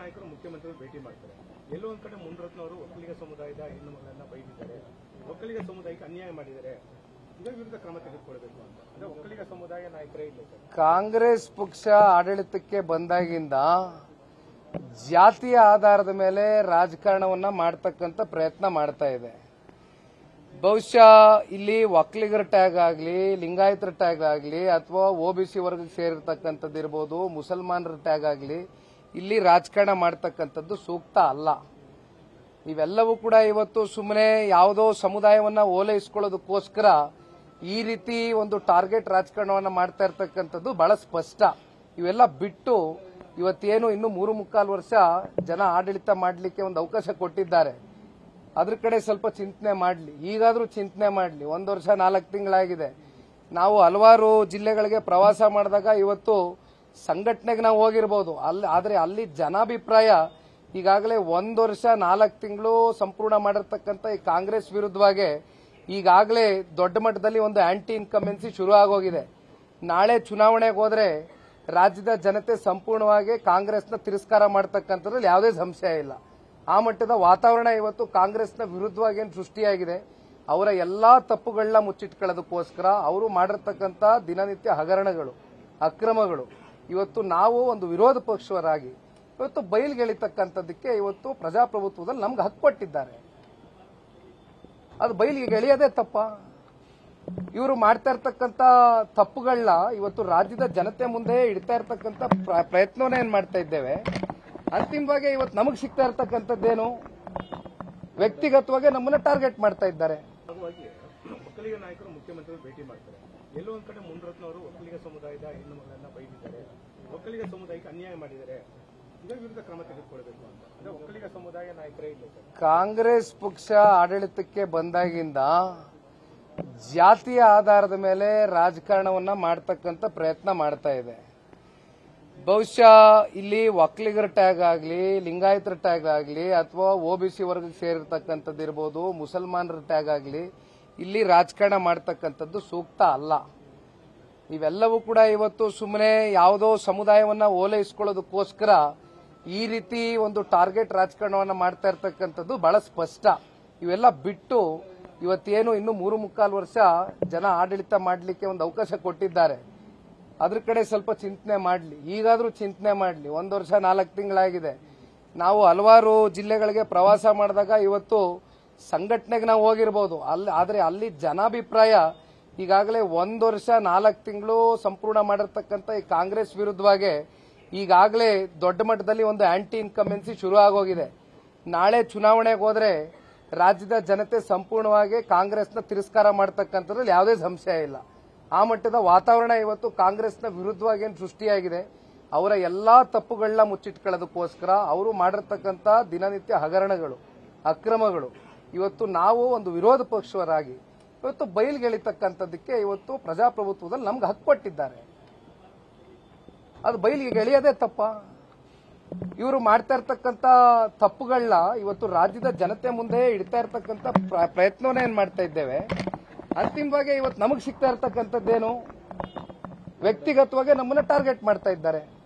ನಾಯಕರು ಮುಖ್ಯಮಂತ್ರಿಗಳು ಭೇಟಿ ಮಾಡ್ತಾರೆ. ಎಲ್ಲೋ ಒಂದ್ ಕಡೆ ಮುನ್ರತ್ನವರು ಒಕ್ಕಲಿಗ ಸಮುದಾಯದ ಹೆಣ್ಣು ಮಗಳನ್ನ ಬೈದಿದ್ದಾರೆ. ಒಕ್ಕಲಿಗ ಸಮುದಾಯಕ್ಕೆ ಅನ್ಯಾಯ ಮಾಡಿದ್ದಾರೆ. ಕಾಂಗ್ರೆಸ್ ಪಕ್ಷ ಆಡಳಿತಕ್ಕೆ ಬಂದಾಗಿಂದ ಜಾತಿಯ ಆಧಾರದ ಮೇಲೆ ರಾಜಕಾರಣವನ್ನ ಮಾಡ್ತಕ್ಕಂಥ ಪ್ರಯತ್ನ ಮಾಡ್ತಾ ಇದೆ. ಬಹುಶಃ ಇಲ್ಲಿ ಒಕ್ಕಲಿಗರ ಟ್ಯಾಗ್ ಆಗಲಿ, ಲಿಂಗಾಯತರ ಟ್ಯಾಗ್ ಆಗಲಿ, ಅಥವಾ ಸಿ ವರ್ಗಕ್ಕೆ ಸೇರಿರ್ತಕ್ಕಂಥದ್ದು ಇರ್ಬೋದು ಮುಸಲ್ಮಾನರ ಟ್ಯಾಗ್ ಆಗಲಿ ಇಲ್ಲಿ ರಾಜಕಾರಣ ಮಾಡ್ತಕ್ಕಂಥದ್ದು ಸೂಕ್ತ ಅಲ್ಲ. ಇವೆಲ್ಲವೂ ಕೂಡ ಇವತ್ತು ಸುಮ್ಮನೆ ಯಾವುದೋ ಸಮುದಾಯವನ್ನ ಓಲೈಸ್ಕೊಳ್ಳೋದಕ್ಕೋಸ್ಕರ ಈ ರೀತಿ ಒಂದು ಟಾರ್ಗೆಟ್ ರಾಜಕಾರಣವನ್ನು ಮಾಡ್ತಾ ಇರ್ತಕ್ಕಂಥದ್ದು ಬಹಳ ಸ್ಪಷ್ಟ. ಇವೆಲ್ಲ ಬಿಟ್ಟು ಇವತ್ತೇನು ಇನ್ನು ಮೂರು ಮುಕ್ಕಾಲು ವರ್ಷ ಜನ ಆಡಳಿತ ಮಾಡಲಿಕ್ಕೆ ಒಂದು ಅವಕಾಶ ಕೊಟ್ಟಿದ್ದಾರೆ. ಅದ್ರ ಕಡೆ ಸ್ವಲ್ಪ ಚಿಂತನೆ ಮಾಡಲಿ. ಈಗಾದರೂ ಚಿಂತನೆ ಮಾಡಲಿ. ಒಂದು ವರ್ಷ ನಾಲ್ಕು ತಿಂಗಳಾಗಿದೆ. ನಾವು ಹಲವಾರು ಜಿಲ್ಲೆಗಳಿಗೆ ಪ್ರವಾಸ ಮಾಡಿದಾಗ ಇವತ್ತು ಸಂಘಟನೆಗೆ ನಾವು ಹೋಗಿರ್ಬೋದು. ಅಲ್ಲಿ, ಆದರೆ ಅಲ್ಲಿ ಜನಾಭಿಪ್ರಾಯ ಈಗಾಗಲೇ ಒಂದು ವರ್ಷ, ನಾಲ್ಕು ತಿಂಗಳು ಸಂಪೂರ್ಣ ಮಾಡಿರ್ತಕ್ಕಂಥ ಈ ಕಾಂಗ್ರೆಸ್ ವಿರುದ್ಧವಾಗಿ ಈಗಾಗಲೇ ದೊಡ್ಡ ಮಟ್ಟದಲ್ಲಿ ಒಂದು ಆಂಟಿ ಇನ್ಕಮೆನ್ಸಿ ಶುರು ಆಗೋಗಿದೆ. ನಾಳೆ ಚುನಾವಣೆಗೆ ಹೋದರೆ ರಾಜ್ಯದ ಜನತೆ ಸಂಪೂರ್ಣವಾಗಿ ಕಾಂಗ್ರೆಸ್ನ ತಿರಸ್ಕಾರ ಮಾಡ್ತಕ್ಕಂಥದ್ರಲ್ಲಿ ಯಾವುದೇ ಸಂಶಯ ಇಲ್ಲ. ಆ ಮಟ್ಟದ ವಾತಾವರಣ ಇವತ್ತು ಕಾಂಗ್ರೆಸ್ನ ವಿರುದ್ಧವಾಗಿ ಸೃಷ್ಟಿಯಾಗಿದೆ, ಅವರ ಎಲ್ಲಾ ತಪ್ಪುಗಳನ್ನ ಮುಚ್ಚಿಟ್ಕೊಳ್ಳೋದಕ್ಕೋಸ್ಕರ ಅವರು ಮಾಡಿರ್ತಕ್ಕಂಥ ದಿನನಿತ್ಯ ಹಗರಣಗಳು, ಅಕ್ರಮಗಳು ಇವತ್ತು ನಾವು ಒಂದು ವಿರೋಧ ಪಕ್ಷವರಾಗಿ, ಇವತ್ತು ಬಯಲ್ಗೆಳಿತಕ್ಕಂಥದ್ದಕ್ಕೆ ಇವತ್ತು ಪ್ರಜಾಪ್ರಭುತ್ವದಲ್ಲಿ ನಮ್ಗೆ ಹಕ್ಕು ಕೊಟ್ಟಿದ್ದಾರೆ. ಅದು ಬಯಲಿಗೆ ಎಳೆಯೋದೇ ತಪ್ಪ. ಇವರು ಮಾಡ್ತಾ ಇರ್ತಕ್ಕಂಥ ತಪ್ಪುಗಳನ್ನ ಇವತ್ತು ರಾಜ್ಯದ ಜನತೆ ಮುಂದೆ ಇಡ್ತಾ ಇರ್ತಕ್ಕಂಥ ಪ್ರ- ಪ್ರಯತ್ನವನ್ನ ಏನ್ ಮಾಡ್ತಾ ಇದ್ದೇವೆ? ಅಂತಿಮವಾಗಿ ಇವತ್ತು ನಮಗೆ ಸಿಗ್ತಾ ಇರ್ತಕ್ಕಂಥದ್ದೇನು? ವ್ಯಕ್ತಿಗತವಾಗಿ ನಮ್ಮನ್ನ ಟಾರ್ಗೆಟ್ ಮಾಡ್ತಾ ಇದ್ದಾರೆ. ಒಕ್ಕಲಿಗ ನಾಯಕರು ಮುಖ್ಯಮಂತ್ರಿಗಳು ಭೇಟಿ ಮಾಡ್ತಾರೆ. ಎಲ್ಲೋ ಒಂದ್ ಕಡೆ ಮುನ್ರತ್ನವರು ಒಕ್ಕಲಿಗ ಸಮುದಾಯದ ಹೆಣ್ಣು ಮಗಳನ್ನ ಬೈದಿದ್ದಾರೆ. ಒಕ್ಕಲಿಗ ಸಮುದಾಯಕ್ಕೆ ಅನ್ಯಾಯ ಮಾಡಿದ್ದಾರೆ. ಇದರ ವಿರುದ್ಧ ಕ್ರಮ ತೆಗೆದುಕೊಳ್ಬೇಕು ಅಂತ. ಅಂದ್ರೆ ಒಕ್ಕಲಿಗ ಸಮುದಾಯ ನಾಯಕರೇ ಇಲ್ಲ ಕಾಂಗ್ರೆಸ್ ಪಕ್ಷ ಆಡಳಿತಕ್ಕೆ ಬಂದಾಗಿಂದ ಜಾತಿಯ ಆಧಾರದ ಮೇಲೆ ರಾಜಕಾರಣವನ್ನ ಮಾಡ್ತಕ್ಕಂಥ ಪ್ರಯತ್ನ ಮಾಡ್ತಾ ಇದೆ. ಬಹುಶಃ ಇಲ್ಲಿ ಒಕ್ಕಲಿಗರ ಟ್ಯಾಗ್ ಆಗಲಿ, ಲಿಂಗಾಯತರ ಟ್ಯಾಗ್ ಆಗಲಿ, ಅಥವಾ ಒಬಿಸಿ ವರ್ಗಕ್ಕೆ ಸೇರಿರ್ತಕ್ಕಂಥದ್ದು ಇರ್ಬೋದು ಮುಸಲ್ಮಾನರ ಟ್ಯಾಗ್ ಆಗಲಿ ಇಲ್ಲಿ ರಾಜಕಾರಣ ಮಾಡ್ತಕ್ಕಂಥದ್ದು ಸೂಕ್ತ ಅಲ್ಲ. ಇವೆಲ್ಲವೂ ಕೂಡ ಇವತ್ತು ಸುಮ್ಮನೆ ಯಾವುದೋ ಸಮುದಾಯವನ್ನ ಓಲೈಸ್ಕೊಳ್ಳೋದಕ್ಕೋಸ್ಕರ ಈ ರೀತಿ ಒಂದು ಟಾರ್ಗೆಟ್ ರಾಜಕಾರಣವನ್ನ ಮಾಡ್ತಾ ಇರ್ತಕ್ಕಂಥದ್ದು ಬಹಳ ಸ್ಪಷ್ಟ. ಇವೆಲ್ಲ ಬಿಟ್ಟು ಇವತ್ತೇನು ಇನ್ನು ಮೂರು ಮುಕ್ಕಾಲು ವರ್ಷ ಜನ ಆಡಳಿತ ಮಾಡಲಿಕ್ಕೆ ಒಂದು ಅವಕಾಶ ಕೊಟ್ಟಿದ್ದಾರೆ. ಅದ್ರ ಕಡೆ ಸ್ವಲ್ಪ ಚಿಂತನೆ ಮಾಡಲಿ. ಈಗಾದರೂ ಚಿಂತನೆ ಮಾಡಲಿ. ಒಂದು ವರ್ಷ ನಾಲ್ಕು ತಿಂಗಳಾಗಿದೆ. ನಾವು ಹಲವಾರು ಜಿಲ್ಲೆಗಳಿಗೆ ಪ್ರವಾಸ ಮಾಡಿದಾಗ ಇವತ್ತು ಸಂಘಟನೆಗೆ ನಾವು ಹೋಗಿರ್ಬೋದು. ಅಲ್ಲಿ ಆದರೆ ಅಲ್ಲಿ ಜನಾಭಿಪ್ರಾಯ ಈಗಾಗಲೇ ಒಂದು ವರ್ಷ, ನಾಲ್ಕು ತಿಂಗಳು ಸಂಪೂರ್ಣ ಮಾಡಿರ್ತಕ್ಕಂಥ ಈ ಕಾಂಗ್ರೆಸ್ ವಿರುದ್ಧವಾಗಿ ಈಗಾಗಲೇ ದೊಡ್ಡ ಮಟ್ಟದಲ್ಲಿ ಒಂದು ಆಂಟಿ ಇನ್ಕಮೆನ್ಸಿ ಶುರು ಆಗೋಗಿದೆ. ನಾಳೆ ಚುನಾವಣೆಗೆ ಹೋದರೆ ರಾಜ್ಯದ ಜನತೆ ಸಂಪೂರ್ಣವಾಗಿ ಕಾಂಗ್ರೆಸ್ನ ತಿರಸ್ಕಾರ ಮಾಡ್ತಕ್ಕಂಥದ್ರಲ್ಲಿ ಯಾವುದೇ ಸಂಶಯ ಇಲ್ಲ. ಆ ಮಟ್ಟದ ವಾತಾವರಣ ಇವತ್ತು ಕಾಂಗ್ರೆಸ್ನ ವಿರುದ್ಧವಾಗಿ ಏನು ಸೃಷ್ಟಿಯಾಗಿದೆ, ಅವರ ಎಲ್ಲಾ ತಪ್ಪುಗಳನ್ನ ಮುಚ್ಚಿಟ್ಕೊಳ್ಳೋದಕ್ಕೋಸ್ಕರ ಅವರು ಮಾಡಿರ್ತಕ್ಕಂಥ ದಿನನಿತ್ಯ ಹಗರಣಗಳು, ಅಕ್ರಮಗಳು ಇವತ್ತು ನಾವು ಒಂದು ವಿರೋಧ ಪಕ್ಷವರಾಗಿ, ಇವತ್ತು ಬಯಲ್ಗೆಳಿತಕ್ಕಂಥದ್ದಕ್ಕೆ ಇವತ್ತು ಪ್ರಜಾಪ್ರಭುತ್ವದಲ್ಲಿ ನಮ್ಗೆ ಹಕ್ಕು ಕೊಟ್ಟಿದ್ದಾರೆ. ಅದು ಬಯಲಿಗೆ ಎಳೆಯೋದೇ ತಪ್ಪ. ಇವರು ಮಾಡ್ತಾ ಇರ್ತಕ್ಕಂಥ ತಪ್ಪುಗಳನ್ನ ಇವತ್ತು ರಾಜ್ಯದ ಜನತೆ ಮುಂದೆ ಇಡ್ತಾ ಇರ್ತಕ್ಕಂಥ ಪ್ರ- ಪ್ರಯತ್ನವನ್ನ ಏನ್ ಮಾಡ್ತಾ ಇದ್ದೇವೆ? ಅಂತಿಮವಾಗಿ ಇವತ್ತು ನಮಗೆ ಸಿಗ್ತಾ ಇರ್ತಕ್ಕಂಥದ್ದೇನು? ವ್ಯಕ್ತಿಗತವಾಗಿ ನಮ್ಮನ್ನ ಟಾರ್ಗೆಟ್ ಮಾಡ್ತಾ ಇದ್ದಾರೆ.